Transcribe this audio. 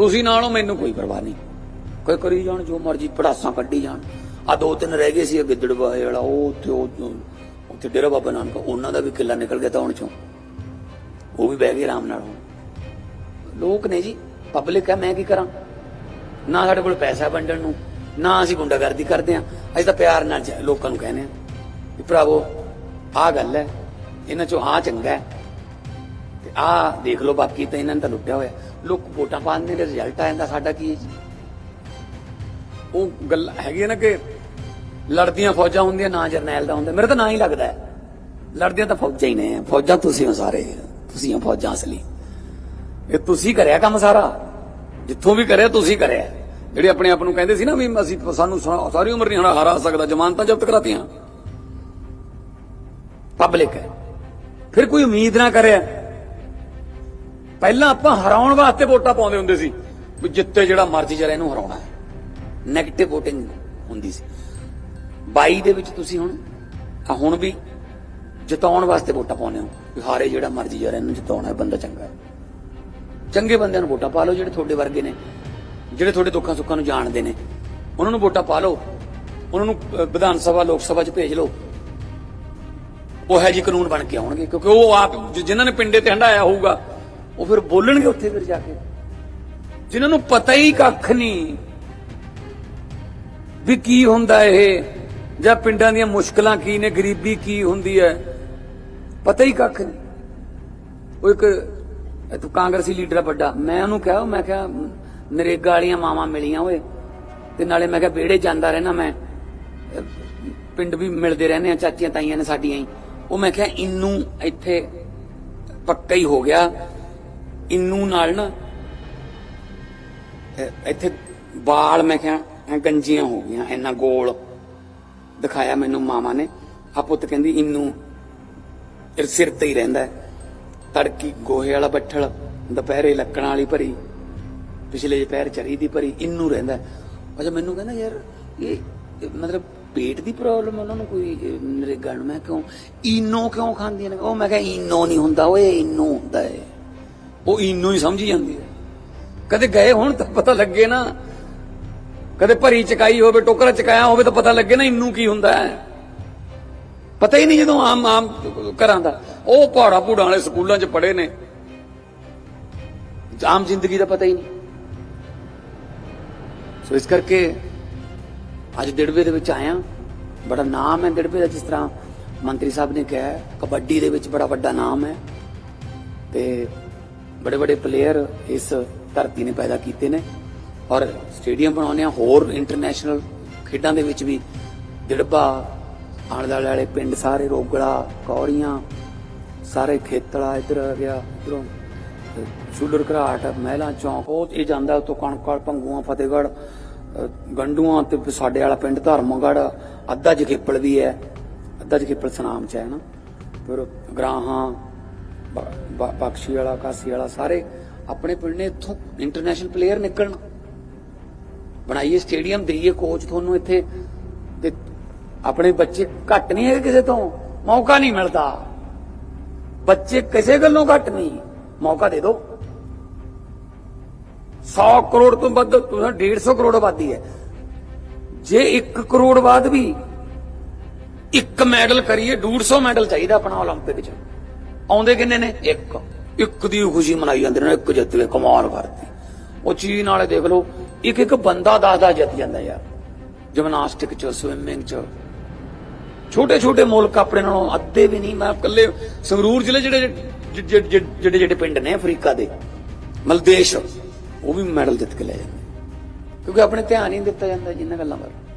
ਤੁਸੀਂ ਨਾਲੋਂ ਮੈਨੂੰ ਕੋਈ ਪਰਵਾਹ ਨਹੀਂ। ਕੋਈ ਕਰੀ ਜਾਣ, ਜੋ ਮਰਜ਼ੀ ਪੜਾਸਾਂ ਕੱਢੀ ਜਾਣ। ਆ ਦੋ ਤਿੰਨ ਰਹਿ ਗਏ ਸੀ ਗਿੱਦੜਬਾਏ ਵਾਲਾ ਉਹ ਉੱਥੇ ਉਹ ਉੱਥੇ ਡੇਰਾ ਬਾਬਾ ਨਾਨਕ, ਉਹਨਾਂ ਦਾ ਵੀ ਕਿੱਲਾ ਨਿਕਲ ਗਿਆ ਤਾਂ ਹੁਣ ਚੋਂ। ਉਹ ਵੀ ਬਹਿ ਗਏ ਆਰਾਮ ਨਾਲ ਹੁਣ। ਲੋਕ ਨੇ ਜੀ ਪਬਲਿਕ ਹੈ ਮੈਂ ਕੀ ਕਰਾਂ? ਨਾ ਸਾਡੇ ਕੋਲ ਪੈਸਾ ਵੰਡਣ ਨੂੰ, ਨਾ ਅਸੀਂ ਗੁੰਡਾਗਰਦੀ ਕਰਦੇ ਆ ਅਸੀਂ ਤਾਂ ਪਿਆਰ ਨਾਲ ਲੋਕਾਂ ਨੂੰ ਕਹਿੰਦੇ ਆ ਵੀ ਭਰਾਵੋ, ਆਹ ਗੱਲ ਹੈ, ਇਹਨਾਂ ਚੋਂ ਹਾਂ ਚੰਗਾ ਹੈ। ਤੇ ਆਹ ਦੇਖ ਲਓ ਬਾਕੀ ਤਾਂ ਇਹਨਾਂ ਨੇ ਤਾਂ ਲੁੱਟਿਆ ਹੋਇਆ। ਲੋਕ ਵੋਟਾਂ ਪਾਉਂਦੇ ਨੇ ਰਿਜ਼ਲਟ ਆ ਜਾਂਦਾ ਸਾਡਾ ਕੀ ਉਹ ਗੱਲ ਹੈਗੀ ਨਾ ਕਿ ਲੜਦੀਆਂ ਫੌਜਾਂ ਹੁੰਦੀਆਂ, ਨਾ ਜਰਨੈਲ ਦਾ ਹੁੰਦਾ। ਮੇਰੇ ਤਾਂ ਨਾ ਹੀ ਲੱਗਦਾ ਹੈ। ਲੜਦੀਆਂ ਤਾਂ ਫੌਜਾਂ ਹੀ ਨੇ। ਫੌਜਾਂ ਤੁਸੀਂ ਹੋ ਸਾਰੇ। ਤੁਸੀਂ ਹੋ ਫੌਜਾਂ ਅਸਲੀ। ਇਹ ਤੁਸੀਂ ਕਰਿਆ ਕੰਮ ਸਾਰਾ। ਜਿੱਥੋਂ ਵੀ ਕਰਿਆ, ਤੁਸੀਂ ਕਰਿਆ। ਜਿਹੜੇ ਆਪਣੇ ਆਪ ਨੂੰ ਕਹਿੰਦੇ ਸੀ ਨਾ ਵੀ ਅਸੀਂ ਸਾਨੂੰ ਸਾਰੀ ਉਮਰ ਨਹੀਂ ਹਰਾ ਹਰਾ ਸਕਦਾ। ਜ਼ਮਾਨਤਾਂ ਜ਼ਬਤ ਕਰਾਤੀਆਂ। ਪਬਲਿਕ ਹੈ। ਫਿਰ ਕੋਈ ਉਮੀਦ ਨਾ ਕਰਿਆ। ਪਹਿਲਾਂ ਆਪਾਂ ਹਰਾਉਣ ਵਾਸਤੇ ਵੋਟਾਂ ਪਾਉਂਦੇ ਹੁੰਦੇ ਸੀ। ਵੀ ਜਿੱਤੇ ਜਿਹੜਾ ਮਰਜ਼ੀ ਜਰਾ ਇਹਨੂੰ ਹਰਾਉਣਾ ਹੈ। ਨੈਗੇਟਿਵ VOTING ਹੁੰਦੀ ਸੀ। 22 ਦੇ ਵਿੱਚ ਤੁਸੀਂ ਹੁਣ ਆ ਹੁਣ ਵੀ ਜਿਤਾਉਣ ਵਾਸਤੇ ਵੋਟਾਂ ਪਾਉਂਦੇ ਹੋ। ਵੀ ਹਾਰੇ ਜਿਹੜਾ ਮਰਜ਼ੀ ਜਰਾ ਇਹਨੂੰ ਜਿਤਾਉਣਾ ਹੈ, ਬੰਦਾ ਚੰਗਾ ਹੈ। ਚੰਗੇ ਬੰਦਿਆਂ ਨੂੰ ਵੋਟਾਂ ਪਾ ਲਓ ਜਿਹੜੇ ਤੁਹਾਡੇ ਵਰਗੇ ਨੇ, ਜਿਹੜੇ ਤੁਹਾਡੇ ਦੁੱਖਾਂ ਸੁੱਖਾਂ ਨੂੰ ਜਾਣਦੇ ਨੇ। ਉਹਨਾਂ ਨੂੰ ਵੋਟਾਂ ਪਾ ਲਓ। ਉਹਨਾਂ ਨੂੰ ਵਿਧਾਨ ਸਭਾ, ਲੋਕ ਸਭਾ 'ਚ ਭੇਜ ਲਓ। ਉਹ ਹੈ ਜੀ ਕਾਨੂੰਨ ਬਣ ਕੇ ਆਉਣਗੇ, ਕਿਉਂਕਿ ਉਹ ਆਪ, ਜਿ- ਜਿਨ੍ਹਾਂ ਨੇ ਪਿੰਡੇ ਤੇ ਹੰਡਾਇਆ ਹੋਊਗਾ ਉਹ ਫਿਰ ਬੋਲਣਗੇ ਉੱਥੇ ਫਿਰ ਜਾ ਕੇ। ਜਿਨ੍ਹਾਂ ਨੂੰ ਪਤਾ ਹੀ ਕੱਖ ਨਹੀਂ ਵੀ ਕੀ ਹੁੰਦਾ ਇਹ, ਜਾਂ ਪਿੰਡਾਂ ਦੀਆਂ ਮੁਸ਼ਕਲਾਂ ਕੀ ਨੇ, ਗਰੀਬੀ ਕੀ ਹੁੰਦੀ ਹੈ, ਪਤਾ ਹੀ ਕੱਖ ਨਹੀਂ। ਉਹ ਇੱਕ, ਇਥੋਂ ਕਾਂਗਰਸੀ ਲੀਡਰ ਵੱਡਾ, ਮੈਂ ਉਹਨੂੰ ਕਿਹਾ ਮੈਂ ਕਿਹਾ, ਨਰੇਗਾ ਵਾਲੀਆਂ ਮਾਵਾਂ ਮਿਲੀਆਂ ਓਏ, ਤੇ ਨਾਲੇ ਮੈਂ ਕਿਹਾ ਵਿਹੜੇ ਜਾਂਦਾ ਰਹਿਣਾ ਮੈਂ। ਪਿੰਡ ਵੀ ਮਿਲਦੇ ਰਹਿੰਦੇ ਆ, ਚਾਚੀਆਂ ਤਾਈਆਂ ਨੇ ਸਾਡੀਆਂ ਹੀ। ਉਹ ਮੈਂ ਕਿਹਾ ਇੰਨੂ ਇੱਥੇ ਪੱਕਾ ਹੀ ਹੋ ਗਿਆ ਇੰਨੂ ਨਾਲ ਨਾ ਇੱਥੇ ਬਾਲ ਮੈਂ ਕਿਹਾ ਗੰਜੀਆਂ ਹੋ ਗਈਆਂ, ਇੰਨਾ ਗੋਲ ਦਿਖਾਇਆ ਮੈਨੂੰ ਮਾਮਾ ਨੇ। ਆ ਪੁੱਤ ਕਹਿੰਦੀ, ਇੰਨੂ ਸਿਰ ਤੇ ਹੀ ਰਹਿੰਦਾ ਤੜਕੀ ਗੋਹੇ ਵਾਲਾ ਬੱਠਲ, ਦੁਪਹਿਰੇ ਲੱਕੜਾਂ ਵਾਲੀ ਭਰੀ, ਪਿਛਲੇ ਦੁਪਹਿਰ ਚਰੀ ਦੀ ਭਰੀ, ਇੰਨੂ ਰਹਿੰਦਾ ਅੱਛਾ, ਮੈਨੂੰ ਕਹਿੰਦਾ, ਯਾਰ, ਇਹ ਮਤਲਬ ਪੇਟ ਦੀ ਪ੍ਰੋਬਲਮ ਉਹਨਾਂ ਨੂੰ ਕੋਈ ਨਰੇਗਾ ਨੂੰ? ਮੈਂ ਕਿਉਂ? ਇਨੋ ਕਿਉਂ ਖਾਂਦੀਆਂ ਨੇ? ਉਹ ਮੈਂ ਕਿਹਾ, ਇਨੋ ਨਹੀਂ ਹੁੰਦਾ, ਓਏ, ਇਨੋ ਉਹ ਇਨੋ ਹੀ ਸਮਝੀ ਜਾਂਦੀ ਹੈ। ਕਦੇ ਗਏ ਹੁਣ ਤਾਂ ਪਤਾ ਲੱਗੇ ਨਾ। ਕਦੇ ਭਰੀ ਚਕਾਈ ਹੋਵੇ, ਟੋਕਰਾ ਚਕਾਇਆ ਹੋਵੇ ਤਾਂ ਪਤਾ ਲੱਗੇ ਨਾ ਇੰਨੂ ਕੀ ਹੁੰਦਾ ਹੈ। ਪਤਾ ਹੀ ਨਹੀਂ ਜਦੋਂ ਆਮ ਆਮ ਘਰਾਂ ਦਾ। ਉਹ ਪਹਾੜਾ ਪੂੜਾਂ ਵਾਲੇ ਸਕੂਲਾਂ 'ਚ ਪੜ੍ਹੇ ਨੇ। ਆਮ ਜ਼ਿੰਦਗੀ ਦਾ ਪਤਾ ਹੀ ਨਹੀਂ। ਸੋ ਇਸ ਕਰਕੇ ਅੱਜ ਦਿੜਵੇ ਦੇ ਵਿੱਚ ਆਇਆ। ਬੜਾ ਨਾਮ ਹੈ ਦਿੜਵੇ ਦਾ, ਜਿਸ ਤਰ੍ਹਾਂ ਮੰਤਰੀ ਸਾਹਿਬ ਨੇ ਕਿਹਾ ਕਬੱਡੀ ਦੇ ਵਿੱਚ ਬੜਾ ਵੱਡਾ ਨਾਮ ਹੈ। ਤੇ ਬੜੇ ਬੜੇ ਪਲੇਅਰ ਇਸ ਧਰਤੀ ਨੇ ਪੈਦਾ ਕੀਤੇ ਨੇ ਔਰ ਸਟੇਡੀਅਮ ਬਣਾਉਣੇ ਆ ਹੋਰ ਇੰਟਰਨੈਸ਼ਨਲ ਖੇਡਾਂ ਦੇ ਵਿੱਚ ਵੀ ਦਿੜਬਾ ਆਲੇ ਦੁਆਲੇ ਵਾਲੇ ਪਿੰਡ ਸਾਰੇ ਰੋਗੜਾ ਕੌੜੀਆਂ ਸਾਰੇ ਖੇਤਲਾ ਇੱਧਰ ਆ ਗਿਆ ਇੱਧਰੋਂ ਸ਼ੂਲਰ ਘਰਾਟ ਮਹਿਲਾ ਚੌਂਕ ਉਹ ਇਹ ਜਾਂਦਾ ਉਤੋਂ ਕਣਕਲ ਪੰਗੂਆਂ ਫਤਿਹਗੜ੍ਹ ਅਹ ਗੰਡੂਆਂ ਤੇ ਸਾਡੇ ਵਾਲਾ ਪਿੰਡ ਧਰਮਗੜ੍ਹ ਅੱਧਾ ਜਖੇਪਲ ਵੀ ਹੈ ਅੱਧਾ ਜਖੇਪਲ ਸਨਾਮ ਚ ਹੈ ਨਾ ਫਿਰ ਗਰਾਹਾਂ ਬਖਸ਼ੀ ਵਾਲਾ ਕਾਸੀ ਵਾਲਾ ਸਾਰੇ ਆਪਣੇ ਪਿੰਡ ਨੇ ਇੱਥੋਂ ਇੰਟਰਨੈਸ਼ਨਲ ਪਲੇਅਰ ਨਿਕਲਣ ਬਣਾਈਏ ਸਟੇਡੀਅਮ ਦੇਈਏ ਕੋਚ ਤੁਹਾਨੂੰ ਇੱਥੇ ਤੇ ਆਪਣੇ ਬੱਚੇ ਘੱਟ ਨਹੀਂ ਹੈਗੇ ਕਿਸੇ ਤੋਂ ਮੌਕਾ ਨਹੀਂ ਮਿਲਦਾ ਬੱਚੇ ਕਿਸੇ ਗੱਲੋਂ ਘੱਟ ਨਹੀਂ ਮੌਕਾ ਦੇ ਦਿਓ 100 ਕਰੋੜ ਤੋਂ ਵੱਧ ਤੁਸੀਂ 150 ਕਰੋੜ ਆਬਾਦੀ ਹੈ ਜੇ 1 ਕਰੋੜ ਬਾਅਦ ਵੀ ਇੱਕ ਮੈਡਲ ਕਰੀਏ 150 ਮੈਡਲ ਚਾਹੀਦਾ ਆਪਣਾ 올림픽 ਚ ਆਉਂਦੇ ਕਿੰਨੇ ਨੇ? ਇੱਕ। ਇੱਕ ਦੀ ਖੁਸ਼ੀ ਮਨਾਈ ਜਾਂਦੇ ਨੇ, ਇੱਕ ਜਿੱਤ ਕੇ ਕਮਾਲ ਕਰਤੀ। ਉਹ ਚੀਨ ਵਾਲੇ ਦੇਖ ਲਓ ਇੱਕ ਇੱਕ ਬੰਦਾ ਦਸ ਜਿੱਤ ਜਾਂਦਾ ਯਾਰ। ਜਿਮਨਾਸਟਿਕ ਚ, ਸਵਿਮਿੰਗ ਚ। ਛੋਟੇ ਛੋਟੇ ਮੁਲਕ ਆਪਣੇ ਨਾਲੋਂ ਅੱਧੇ ਵੀ ਨਹੀਂ। ਮੈਂ ਇਕੱਲੇ ਸੰਗਰੂਰ ਜ਼ਿਲ੍ਹੇ ਜਿਹੜੇ ਜਿਹੜੇ ਜਿਹੜੇ- ਪਿੰਡ ਨੇ ਅਫਰੀਕਾ ਦੇ, ਮਲਦੇਸ਼, ਉਹ ਵੀ ਮੈਡਲ ਜਿੱਤ ਕੇ ਲੈ ਜਾਂਦੇ। ਕਿਉਂਕਿ ਆਪਣੇ ਧਿਆਨ ਹੀ ਨਹੀਂ ਦਿੱਤਾ ਜਾਂਦਾ ਜਿੰਨਾ ਗੱਲਾਂ ਬਾਰੇ।